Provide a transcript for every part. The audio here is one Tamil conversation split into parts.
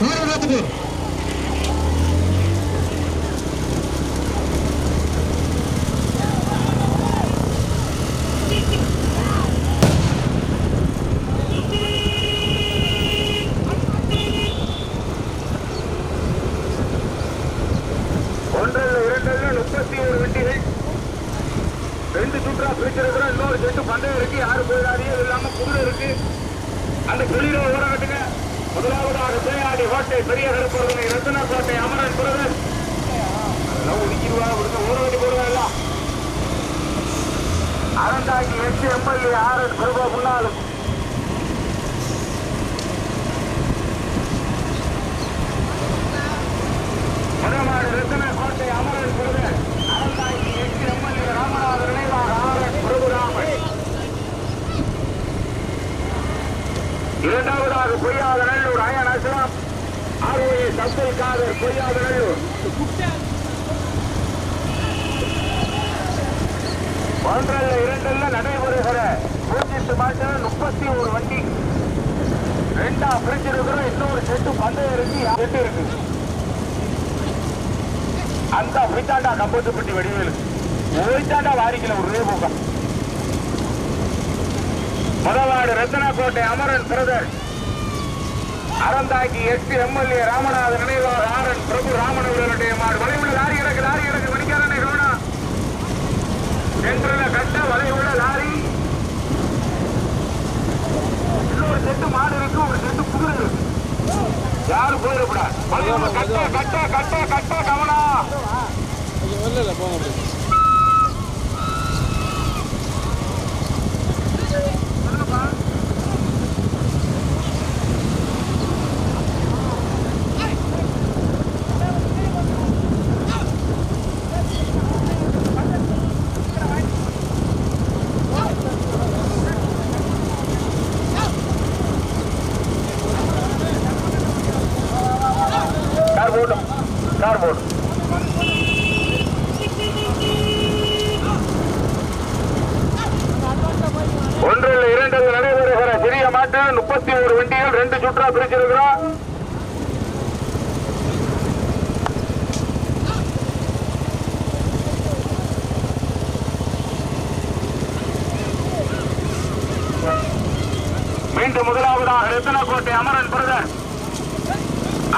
காரணத்துக்கு ஒன்றல்ல இரண்டல்ல முப்பத்தி ஒரு வண்டிகள் ரெண்டு சுற்றா பிரிச்சிருக்கிறோம் இன்னொரு செட்டு பந்தயம் இருக்கு யாரு போயிடாதீங்க இது இல்லாம குதிரை இருக்கு அந்த குளிர ஓரகட்டுங்க முதலாவதாக தேயாடி கோட்டை பெரிய கருப்பொருளை ரத்தன கோட்டை அமரன் பிரதர் அதெல்லாம் ஒதுக்கிடுவா விடுங்க ஊற வேண்டி போடுவா எல்லாம் அறந்தாங்கி எட்டு எம்எல்ஏ ஆர் பிரபா முன்னாலும் வடமாடு ரத்தன கோட்டை அமரன் பிரதர் அறந்தாங்கி எட்டு எம்எல்ஏ ராமநாதர் நினைவாக ஆர் பிரபுராமன் இரண்டாவதாக பொய்யாத நல்லூர் அயன் அஸ்லாம் ஆர்ஓஏ சப்தல் காதர் பொய்யாத நல்லூர். ஒன்றல்ல இரண்டல்ல நடைபெறுகிற பூஜ்ஜித்து மாட்டு முப்பத்தி ஒரு வண்டி. ரெண்டா பிரிச்சிருக்கிறோம். இன்னொரு செட்டு பந்தயம் இருக்கு செட்டு இருக்கு. அந்த போய்த்தாண்டா கம்பத்துப்பட்டி வடிவேலு. போய்த்தாண்டா வாரிக்கல ஒரே போக்கம். முதலாடு ரத்தனக்கோட்டை அமரன் பிரதர். அறந்தாக்கி எட்டு எம்எல்ஏ ராமநாதன் நினைவாக ஆரன் பிரபு ராமன் அவர்களுடைய மாடு. வலையுள்ள லாரி இறக்கு லாரி இறக்கு சென்றுல கட்ட வலையுள்ள லாரி. இன்னொரு செட்டு மாடு இருக்கு ஒரு செட்டு குதிரை இருக்கு. யாரும் போயிடக்கூடாது. கட்ட கட்ட கட்ட கட்ட கவனம். இல்லை இல்லை போங்க ஒன்றில் இரண்டு நடைபெறுகிற சிறிய மாட்டு முப்பத்தி ஒரு வண்டிகள் ரெண்டு சுற்றா பிரிச்சிருக்கிறோம். மீண்டும் முதலாவதாக ரத்தனக்கோட்டை அமரன் பிரதர்.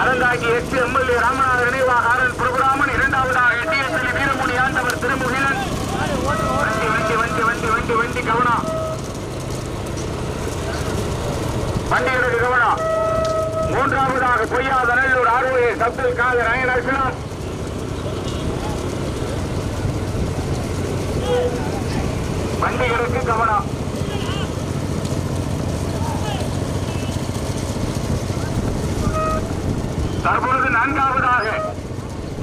அறந்தாக்கி எட்டு எம்எல்ஏ ராமநாதன் நினைவாக ஆரன் பிரபுராமன் இரண்டாவதாக டிஎஸ்எல் வீரமணி ஆண்டவர் திருமுகிலன். வண்டி வண்டி வண்டி வண்டி வண்டி வண்டி கவனம் வண்டிகளுக்கு கவனம் மூன்றாவதாக பொய்யாத நல்லூர் ஆர்வே சப்துல் காதர் அயன் அஸ்லாம் வண்டிகளுக்கு கவனம் தற்பொழுது நான்காவதாக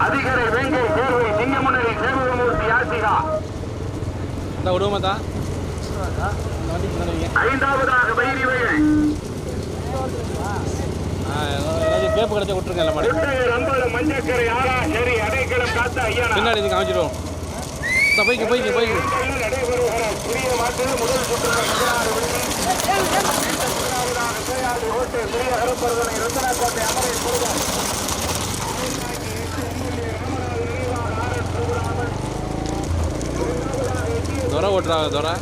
அதிகரை வேங்கை சேர்வை சிங்கமுன்னரி சேருவமூர்த்தி யாசிகா. ஐந்தாவதாக பைரி வயல் கேப்பு கிடச்சா விட்டுருங்க மஞ்சக்கரை ஆரா சரி அடைக்கலம் காத்த ஐயனா? பின்னாடி இதுக்கு அமைச்சிடுவோம் இந்த போய்க்கு போய்க்கு போய்க்கு. நடைபெறுகிற புதிய மாற்று முதல் சுற்று பதினாறு விழுந்து. ஓட்டு பெரிய கருப்பர்தனை ரத்தனக்கோட்டை அமரை துறை ஓட்டுறாங்க துறை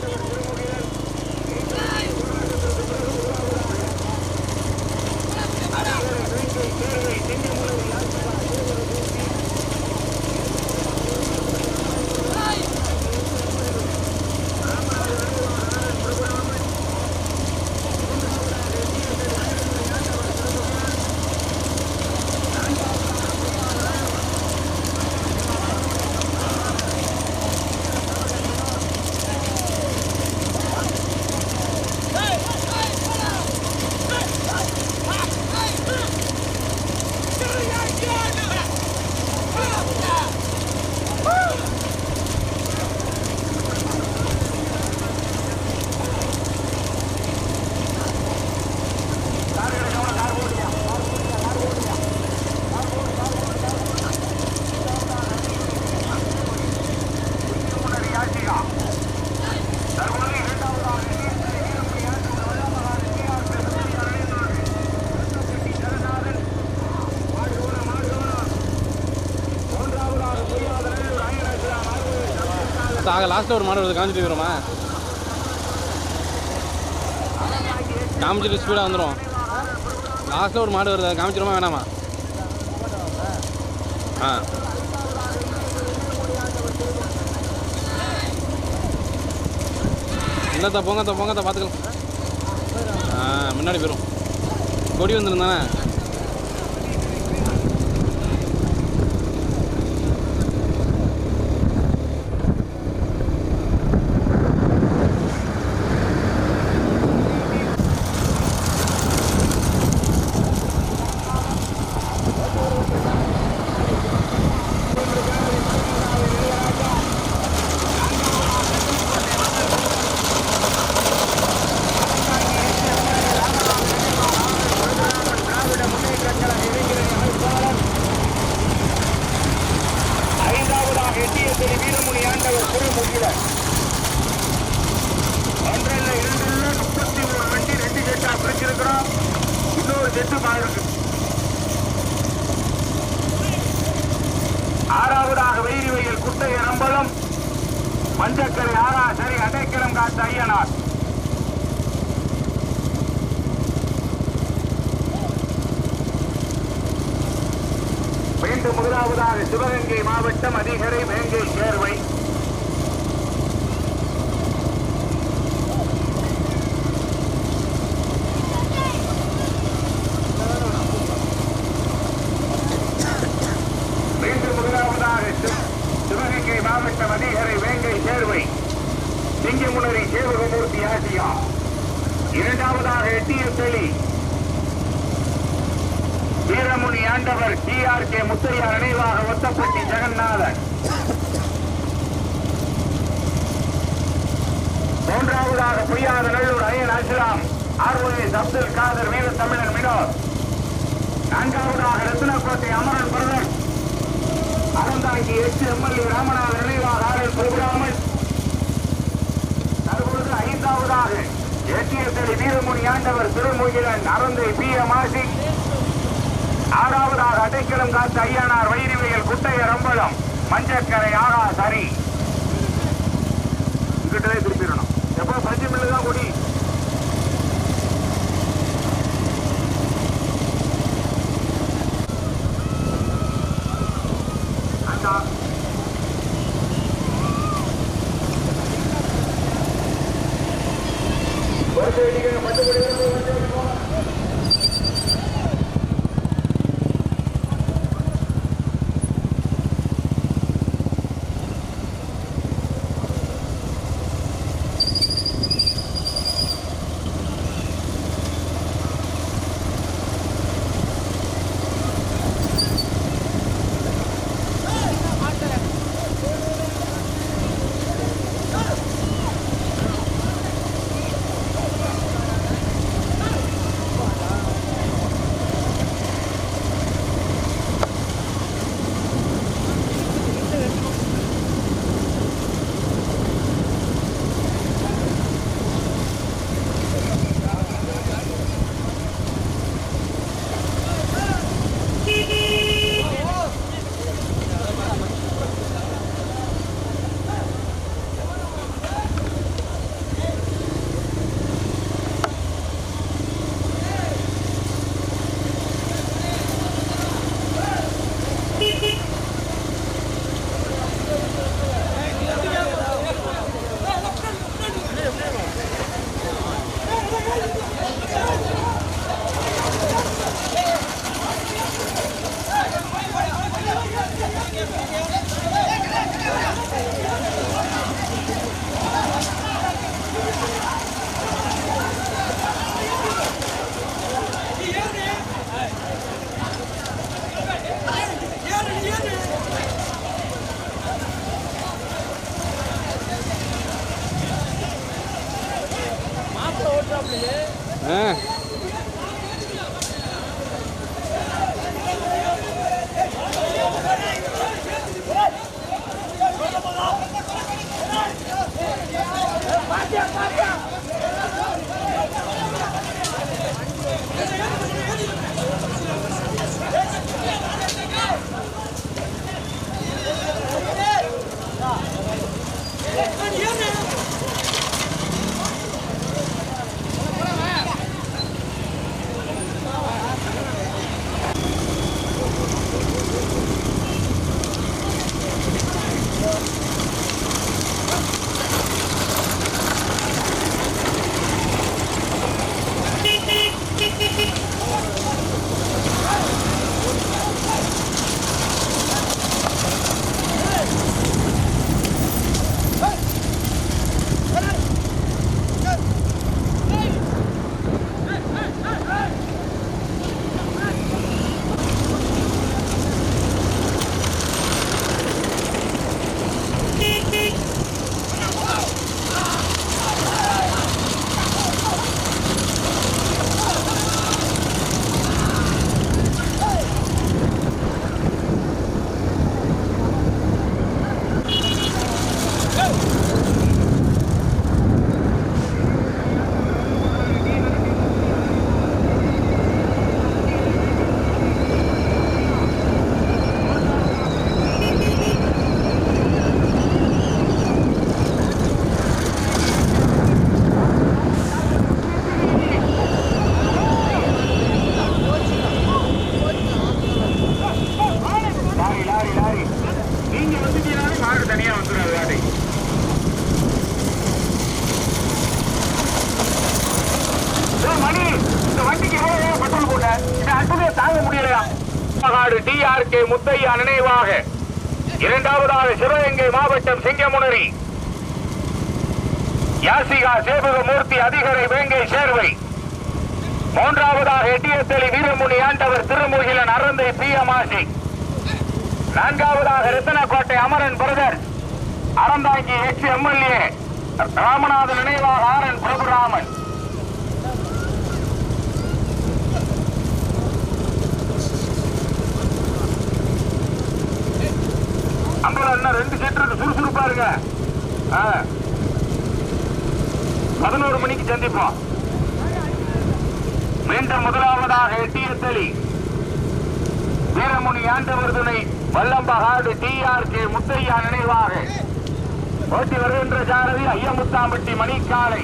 லாஸ்ட்டில் ஒரு மாடு வருது. காமிச்சிட்டு இருக்கிறோமா? காமிச்சிட்டு ஸ்பீடாக வந்துடும் லாஸ்ட்டில் ஒரு மாடு வருது. காமிச்சிருமா வேணாமா? ஆ. என்னத்தா போங்கத்தா போங்கத்தா பார்த்துக்கலாம் ஆ முன்னாடி போயிடும் கொடி வந்துருந்தானே? Oh, my God. குட்டைய மஞ்சக்கரை ஆராசரி அடைக்கலம் காத்த ஐயனார். மீண்டும் முதலாவதாக சிவகங்கை மாவட்டம் அதிகரை வேங்கை சேர்வை மீண்டும் முதலாவதாக சி- சிவகங்கை மாவட்டம் அதிகரை வேங்கை சேர்வை சிங்கமுனரி சேவகமூர்த்தி ஆசியா இரண்டாவதாக எட்டிய தெளி வீரமுனி ஆண்டவர் டி ஆர் கே முத்தையா நினைவாக ஒத்தப்பட்டி ஜெகநாதன். மூன்றாவதாக பொய்யாத நல்லூர் அயன் அஸ்லாம் ஆர்வஸ் அப்துல் காதர் வீர தமிழன் மினோர். நான்காவதாக Rathnakottai Amaran brother Aranthangi H MLA Ramanathan நினைவாக ஆர் எல் பிரபுராமன் தற்பொழுது ஐந்தாவதாக இலக்கியத்தில் வீரமுனி ஆண்டவர் திருமுகிலன் அறந்தை பி எம் ஆசி ஆறாவதாக அடைக்கலம் காத்த ஐயனார் வைரவியல் குட்டைய ரம்பலம் மஞ்சக்கரை ஆகா சரி கிட்டதே திருப்பிடணும். எப்போ பஞ்சு தான் கொடி. கார் தனியா வந்துடும் காடி மணி இந்த வண்டிக்கு பெட்ரோல் போட்ட? இந்த அட்டுமே தாங்க முடியலையா? காடு டிஆர்கே முத்தையா நினைவாக. இரண்டாவதாக சிவகங்கை மாவட்டம் சிங்கமுனரி. யாசிகா சேபக மூர்த்தி அதிகரை வேங்கை சேர்வை. மூன்றாவதாக எட்டியத்தளி வீரமுனி ஆண்டவர் திருமுகிலன் அறந்தை பிரியமாசி. நான்காவதாக Rathanakottai Amaran brother Aranthangi H MLA Ramanathan நினைவாக ஆரன் பிரபுராமன். அம்பலம் இன்னும் ரெண்டு செட் சுறுசுறுப்பா இருங்க. ஆ. பதினோரு மணிக்கு சந்திப்போம். மீண்டும் முதலாவதாக எட்டியத்தளி வீரமுனி ஆண்டவர் துணை வல்லம்பகாடு டிஆர்கே முத்தையா நினைவாக. ஓட்டி வருகின்ற சாரதி ஐயமுத்தாம்பட்டி மணிக்காலை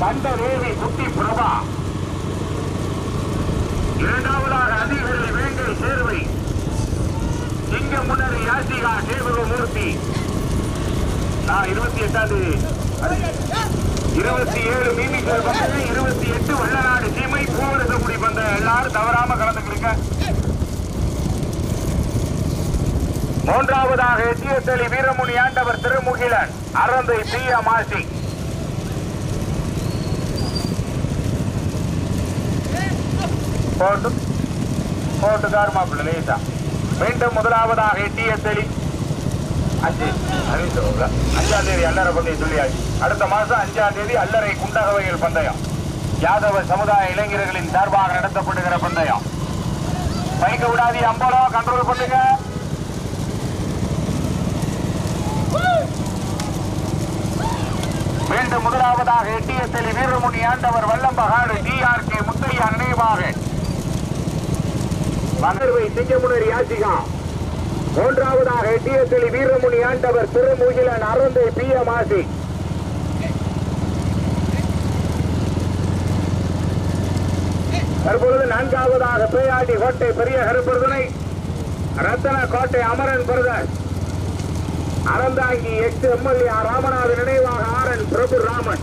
கண்டதேவி குட்டி பிரபா. இரண்டாவதாக அதிகாரி வேங்கை சேர்வை. இங்க முன்னணி யாசிகா சேவகமூர்த்தி நான் இருபத்தி எட்டாவது இருபத்தி ஏழு மீமிக்கல் பந்தயம் இருபத்தி எட்டு வல்லநாடு சீமை பூவரசகுடி பந்தயம் எல்லாரும் தவறாம கலந்துக்கிருக்க மூன்றாவதாக எட்டியத்தளி வீரமுனி ஆண்டவர் திருமுகிலன் அறந்தை பி மாசி போட்டு போட்டுக்கார் மாப்பிள்ள லேசா மீண்டும் முதலாவதாக எட்டியத்தளி அஞ்சு அஞ்சாம் தேதி அல்லறை பந்தயம் சொல்லியாச்சு. அடுத்த மாசம் அஞ்சாம் தேதி அல்லறை குண்டகவைகள் பந்தயம். யாதவ சமுதாய இளைஞர்களின் சார்பாக நடத்தப்படுகிற பந்தயம். பைக்க விடாதி அம்பலம் கண்ட்ரோல் பண்ணுங்க. மீண்டும் முதலாவதாக எட்டியத்தில் வீரமுனி ஆண்டவர் வல்லம்பகாடு டிஆர்கே முத்தையா நினைவாக. மகர்வை சிங்கமுனர் யாசிகா மூன்றாவதாக எட்டியத்தலி வீரமுனி ஆண்டவர் திருமுகிலன் அருந்தை பி எம் ஆசி. தற்பொழுது நான்காவதாக பேயாடி கோட்டை பெரிய கருப்பருதனை ரத்தன கோட்டை அமரன் பிரதர். அறந்தாங்கி எட்டு எம்எல்ஏ ராமநாதன் நினைவாக ஆரன் பிரபு ராமன்.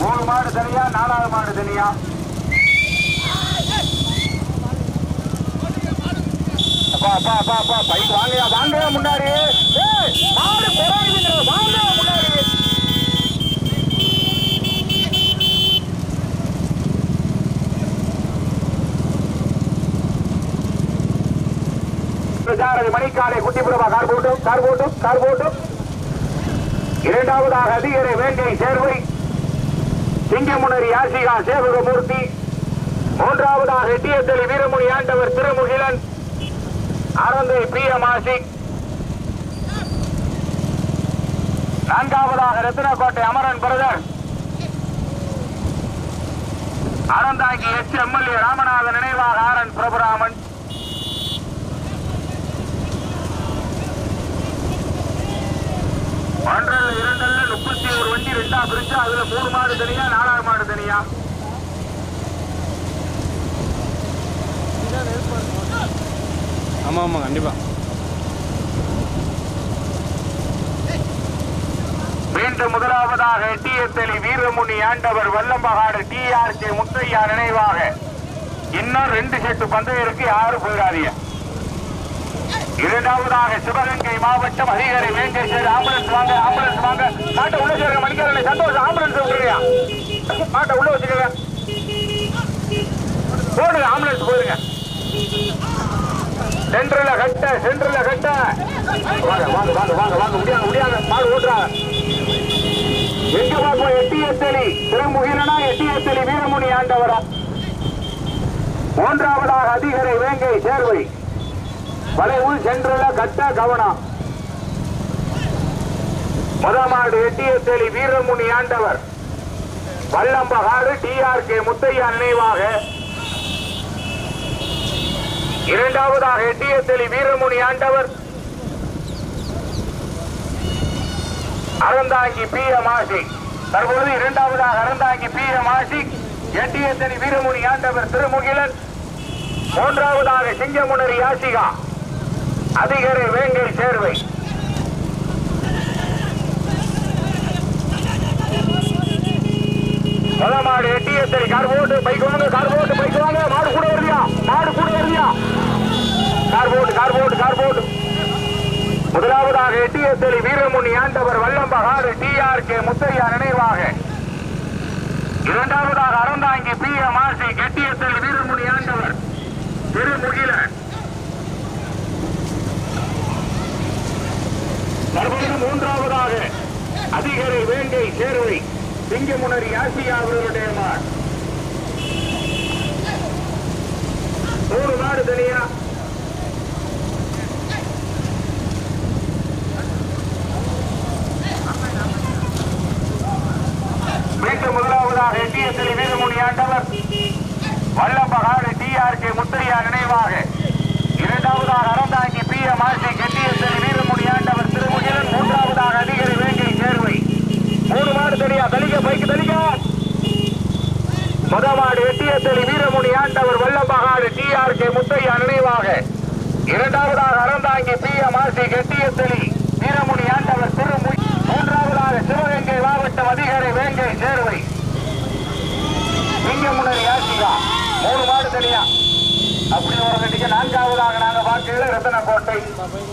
மூணு மாடு தனியா நாலாவது மாடு தனியா? அப்பா அப்பா அப்பா அப்பா பைக் வாங்கயா வாங்கயா முன்னாடி? ஏய், மாடு வாங்கயா முன்னாடி காலை மணிக்காலை குட்டிப்புறமா கார் போட்டும் கார் போட்டும் கார் போட்டும் இரண்டாவதாக அதிகரை வேங்கை சேர்வை சிங்கமுனரி யாசிகா சேவகமூர்த்தி. மூன்றாவதாக எட்டியத்தலி வீரமுனி ஆண்டவர் திருமுகிலன். அறந்தை ஆசிக் நான்காவதாக Rathinakottai Amaran brother. Aranthangi H MLA Ramanathan நினைவாக ஆர் என் பிரபுராமன். ஒன்றல்ல இரண்டல்ல முப்பத்தி ஒரு வண்டி ரெண்டா பிரிச்சு அதுல மூணு மாடு தனியா நாலாவது மாடு தனியா? ஆமாம் ஆமாம் கண்டிப்பாக மீண்டும் முதலாவதாக எட்டியத்தலி வீரமுனி ஆண்டவர் வல்லம்பகாடு டிஆர்கே முத்தையா நினைவாக. இன்னும் ரெண்டு செட்டு பந்தயம் இருக்கு யாரும் போயிடாதீங்க. இரண்டாவதாக சிவகங்கை மாவட்டம் அதிகாரி சேர் ஆம்புலன்ஸ் வாங்க ஆம்புலன்ஸ் வாங்க. மாட்டை உள்ள சேர்க்க மணிக்காரனை சந்தோஷம் ஆம்புலன்ஸ் விட்டுறியா மாட்டை உள்ள வச்சுக்கோங்க. போடுங்க ஆம்புலன்ஸ் போயிருங்க சென்டர்ல கட்ட சென்டர்ல கட்ட. வாங்க வாங்க வாங்க வாங்க வாங்க. முடியாங்க முடியாங்க மாடு ஓட்டுறாங்க. எங்க பார்ப்போம் எட்டியத்தலி திருமுகிலனா எட்டியத்தலி வீரமுனி ஆண்டவரா. மூன்றாவதாக அதிகரை வேங்கை சேர்வை. வளைவு சென்றுள்ள கட்ட கவனம். முதமாடு எட்டியத்தேலி வீரமுனி ஆண்டவர். வல்லம்பகாடு டிஆர்கே முத்தையா நினைவாக. இரண்டாவதாக எட்டியத்தலி வீரமுனி ஆண்டவர். அறந்தாங்கி பி எம் ஆசிக் தற்பொழுது இரண்டாவதாக அறந்தாங்கி பி எம் ஆசிக் எட்டியத்தனி வீரமுனி ஆண்டவர் திருமுகிலன். மூன்றாவதாக சிங்கமுனரி யாசிகா அதிகாரி வேங்கை சேர்வை. மாடு எட்டிய சரி கார் போட்டு பைக் வாங்க கார் போட்டு பைக் வாங்க. மாடு கூட வருதியா மாடு கூட வருதியா கார் போட்டு கார் போட்டு கார் போட்டு முதலாவதாக Ettiyathali Veeramuni Andavar Vallambakadu T R K Muthaiah நினைவாக. இரண்டாவதாக Aranthangi P M R C Ettiyathali Veeramuni Andavar திருமுகிலன் மறுபடியும் மூன்றாவதாக அதிகரை வேண்டை சேர்வை சிங்கமுனர் யாசியா அவர்களுடைய மாட் மூணு நாடு தனியா. Давай.